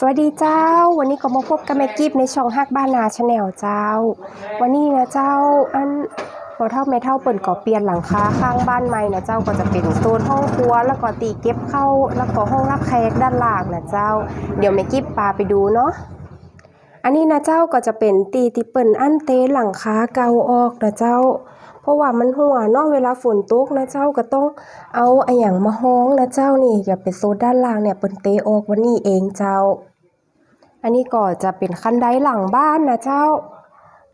สวัสดีเจ้า วันนี้ก็มาพบกับแม่กิฟในช่องฮักบ้านนาชาแนลเจ้า วันนี้นะเจ้าอันพอเท่าแม่เท่าเปิ่นก่อเปลี่ยนหลังคาข้างบ้านใหม่นะเจ้าก็จะเป็นโซนห้องครัว แล้วก็ตีเก็บเข้า แล้วก็ห้องรับแขกด้านล่างนะเจ้า เดี๋ยวแม่กิฟพาไปดูเนาะอันนี้นะเจ้าก็จะเป็นตีที่เปิ่นอันเตหลังคาเกาออกนะเจ้า เพราะว่ามันหัวเนาะเวลาฝนตกนะเจ้าก็ต้องเอาไอ้หยังมาห้องนะเจ้านี่อย่าไปโซนด้านล่างเนี่ยเปิ่นเตออกวันนี้เองเจ้า อันนี้ก็จะเป็นคันไดหลังบ้านนะเจ้า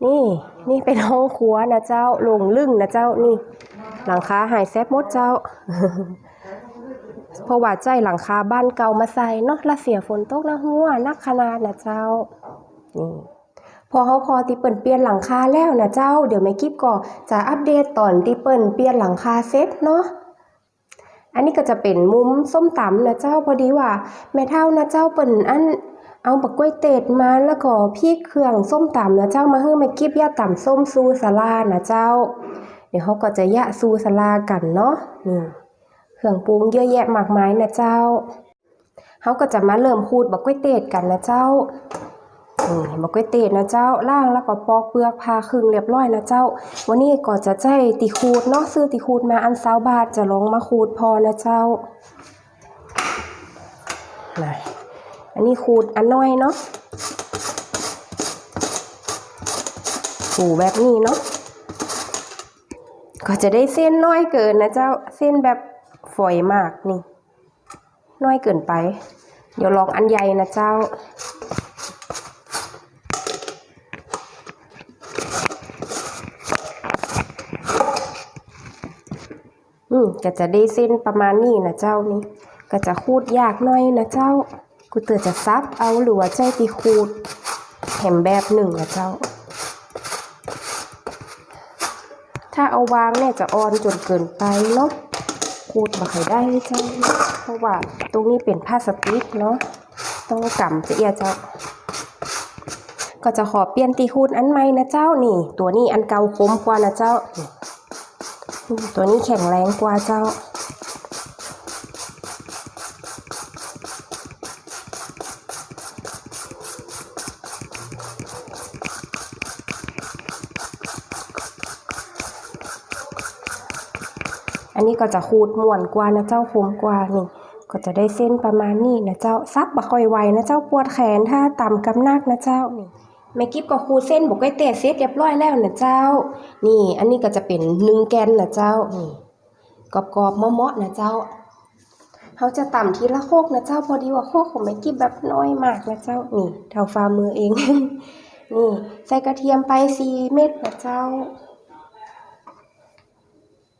นี่นี่เป็นห้องครัวนะเจ้าลงลึ่งนะเจ้านี่ หลังคาหายแซบมดเจ้าเพราะว่าใจหลังคาบ้านเก่ามาใส่เนาะละเสียฝนตกนะหัวนักขนาดนะเจ้านี่พอเขาพอติเปิ่นเปลี่ยนหลังคาแล้วนะเจ้า เดี๋ยวแม่กิฟก็จะอัปเดตตอนติเปิ่นเปลี่ยนหลังคาเสร็จเนาะอันนี้ก็จะเป็นมุมส้มตำนะเจ้าพอดีว่า แม่เท่านะเจ้าเปิ่นอัน เอาบักกล้วยเตดมาแล้วก็พริกเครื่องส้มตำนะเจ้ามาให้ม่กิฟย่าตำส้มซูสลานะเจ้า เดี๋ยวเขาก็จะยะซูสลากันเนาะนี่เครื่องปรุงเยอะแยะมากมายนะเจ้าเขาก็จะมาเริ่มขูดบักกล้วยเตดกันนะเจ้านี่มะกล้วยเตดนะเจ้าล่างแล้วก็ปอกเปลือกพาครึ่งเรียบร้อยนะเจ้า วันนี้ก็จะใจติคูดเนาะซื้อติคูดมาอันเซาบาทจะลองมาขูดพอนะเจ้าน อันนี้ขูดอันน้อยเนาะหูแบบนี้เนาะก็จะได้เส้นน้อยเกินนะเจ้าเส้นแบบฝอยมากนี่ น้อยเกินไป เดี๋ยวลองอันใหญ่นะเจ้าอืมก็จะได้เส้นประมาณนี้นะเจ้านี่ ก็จะคูดยากหน่อยนะเจ้า กูเตือจะซับเอาหรือว่าใจตีคูดแหมแบบหนึ่งนะเจ้า ถ้าเอาวางเนี่ยจะอ่อนจนเกินไปเนาะคูดมาใครได้เจ้า เพราะว่าตรงนี้เป็นผ้าสติ๊กเนาะต้องกำจะเอียเจ้า ก็จะขอเปลี่ยนตีคูดอันใหม่นะเจ้านี่ ตัวนี้อันเก่าคมกว่านะเจ้า ตัวนี้แข็งแรงกว่าเจ้า นนี้ก็จะขูดม่วนกว่านะเจ้าคมกว่านี่ก็จะได้เส้นประมาณนี้นะเจ้าซับบ่ค่อยไวนะเจ้าปวดแขนถ้าต่ำกำนักนะเจ้านี่แม่กิฟก็ขูดเส้นบอกไว้เตะเสร็จเรียบร้อยแล้วนะเจ้า นี่ อันนี้ก็จะเป็นหนึ่งแกนนะเจ้านี่กรอบๆเมาะๆนะเจ้าเขาจะต่ำทีละโคกนะเจ้าพอดีว่าโคกของแม่กิ๊บแบบน้อยมากนะเจ้านี่เท่าฝ่ามือเอง นี่ ใส่กระเทียมไปสี่เม็ดนะเจ้า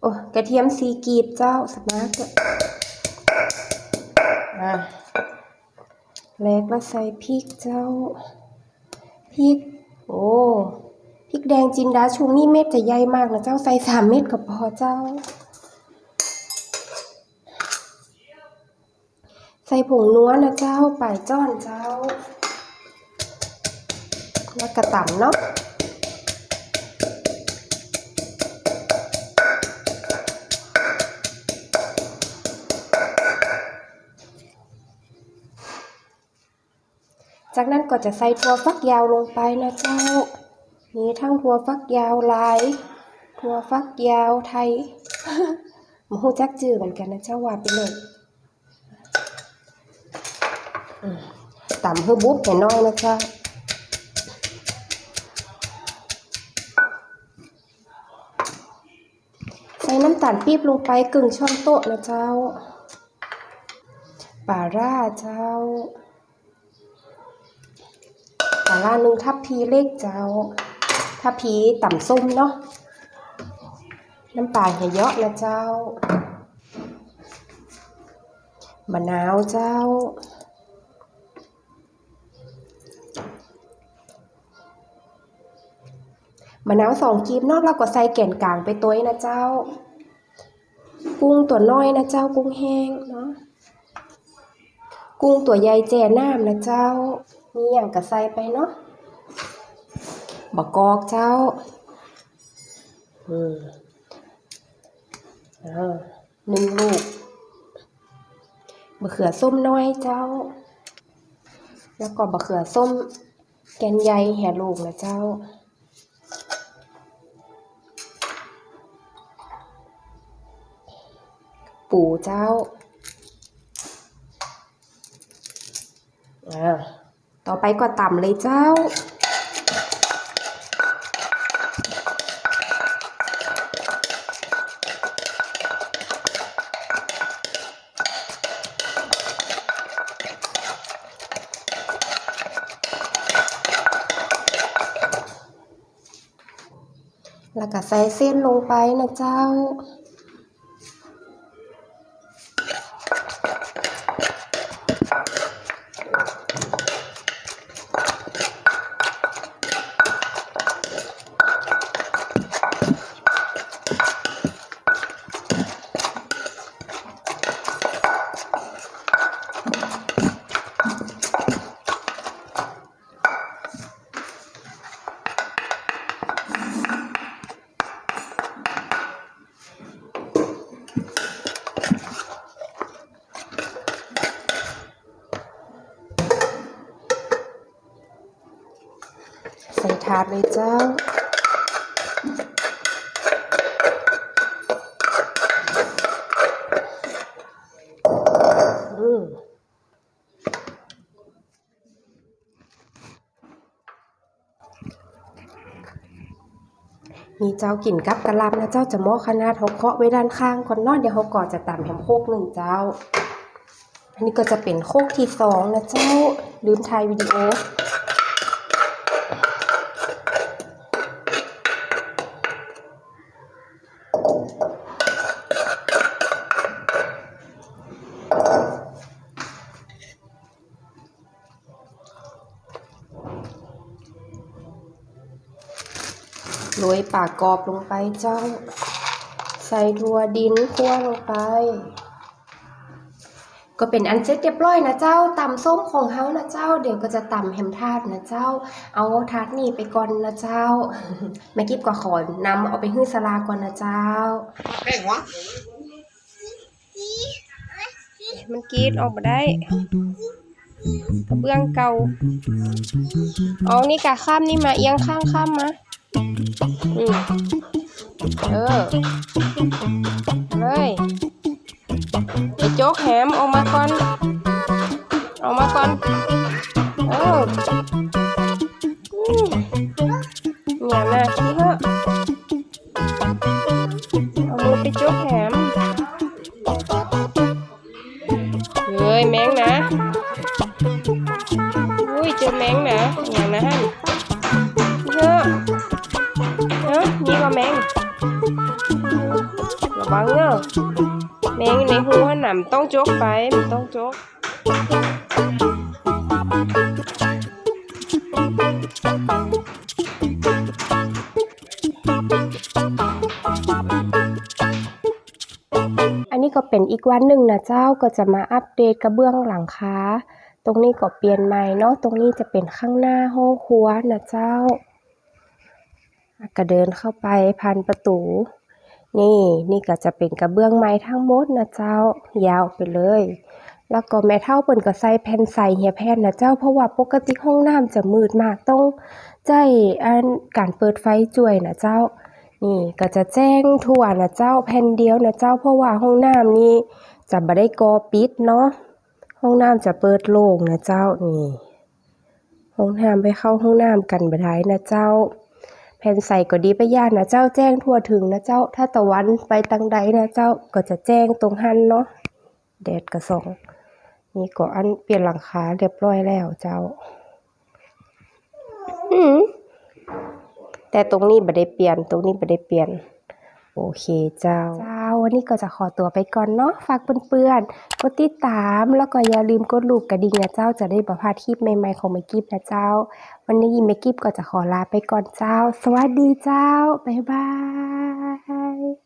โอ้กระเทียมสีกีบเจ้าสมาร์ทอะแล้วก็ใส่พริกเจ้า พริก โอ้พริกแดงจินดาชูนี่เม็ดจะใหญ่มากนะเจ้าใส่สามเม็ดก็พอเจ้า ใส่ผงนัวนะเจ้าป่ายจ้อนเจ้า แล้วกระต่ำเนาะ จากนั้นก็จะใส่ถั่วฟักยาวลงไปนะเจ้า มีทั้งถั่วฟักยาวลาย ถั่วฟักยาวไทยหมูจักจือเหมือนกันนะเจ้าว่าไปเลยต่ำเพื่อบุ๊บเห็นน้อยนะเจ๊ะใส่น้ำตาลปี๊บลงไปกึ่งช้อนโต๊ะนะเจ้าป่าร่าเจ้าาร่าหนึ่งทับพีเล็กเจ้า ทับพีต่ำส้มเนาะ น้ำปลาเหยเยอะนะเจ้า มะนาวเจ้า มะนาวสองกีบนอกแล้วก็ใส่แก่นกลางไปตัวนะเจ้า กุ้งตัวน้อยนะเจ้า กุ้งแห้งเนาะ กุ้งตัวใหญ่แจ่น้ำนะเจ้า มีอย่างกระใส่ไปเนาะบะกอกเจ้า อืมอ่าหนึ่งลูกมะเขือส้มน้อยเจ้า แล้วก็บะเขือส้มแกนใยแห่ลูกนะเจ้า ปูเจ้า อ่า ต่อไปก็ต่ำเลยเจ้า แล้วก็ใส่เส้นลงไปนะเจ้าาดเลยเจ้า มีเจ้ากินกับกะลำนะเจ้าจะหม้อขนาดเขาเคาะไว้ด้านข้างก่อนนอนเดี๋ยวเขาก่อจะตำแฮมโคกหนึ่งเจ้า อันนี้ก็จะเป็นโคกที่สองนะเจ้าลืมถ่ายวิดีโอ รยปากกรอบลงไปเจ้า ใส่ถั่วดินคั่วลงไป ก็เป็นอันเสร็จเรียบร้อยนะเจ้าตำส้มของเฮานะเจ้า เดี๋ยวก็จะตำแฮมทาดนะเจ้า เอาทาดนี่ไปก่อนนะเจ้าแม่กิบก็ขอนำเอาไปฮื้อสลาก่อนนะเจ้าแป้งวะมันกรีดออกมาได้กระเบื้องเก่าเอานี่กะข้ามนี่มาเอียงข้างข้ามมา เออเลยไอ้โจ๊กแหมออกมาก่อนออกมาก่อนเอออืมอย่นะที่เหอะเอาังเนอะแมงในหัวหนำต้องจกไปมันต้องจกอันนี้ก็เป็นอีกวันหนึ่งนะเจ้าก็จะมาอัปเดตกระเบื้องหลังคาตรงนี้ก็เปลี่ยนใหม่เนาะตรงนี้จะเป็นข้างหน้าห้องครัวนะเจ้าก็เดินเข้าไปผ่านประตู นี่นี่ก็จะเป็นกระเบื้องไม้ทั้งหมดนะเจ้า ยาวไปเลย แล้วก็แม่เท่าเปิ่นก็ใส่แผ่นใส่เฮียแผ่นนะเจ้าเพราะว่าปกติห้องน้ำจะมืดมากต้องใจอันการเปิดไฟจ่วยนะเจ้า นี่ก็จะแจ้งทั่วนะเจ้าแผ่นเดียวนะเจ้า เพราะว่าห้องน้ำนี่จะบ่ได้กอปิดเนาะห้องน้ำจะเปิดโล่งนะเจ้านี่ห้องน้ำไปเข้าห้องน้ำกันบ่ได้นะเจ้า ผ่นใส่ก็ดีไปย่านนะเจ้าแจ้งทั่วถึงนะเจ้า ถ้าตะวันไปตังใดนะเจ้าก็จะแจ้งตรงหันเนาะแดดก็ส่องนี่ก็อันเปลี่ยนหลังคาเรียบร้อยแล้วเจ้า อืมแต่ตรงนี้บ่ได้เปลี่ยน ตรงนี้บ่ได้เปลี่ยน โอเคเจ้า เจ้า วันนี้ก็จะขอตัวไปก่อนเนาะ ฝากเพื่อนๆ กดติดตาม แล้วก็อย่าลืมกดลูกกระดิ่งนะเจ้า จะได้บ่พลาดคลิปใหม่ๆของเมกิฟนะเจ้า วันนี้ยิมแม่กิฟก็จะขอลาไปก่อนเจ้า สวัสดีเจ้า บ๊ายบาย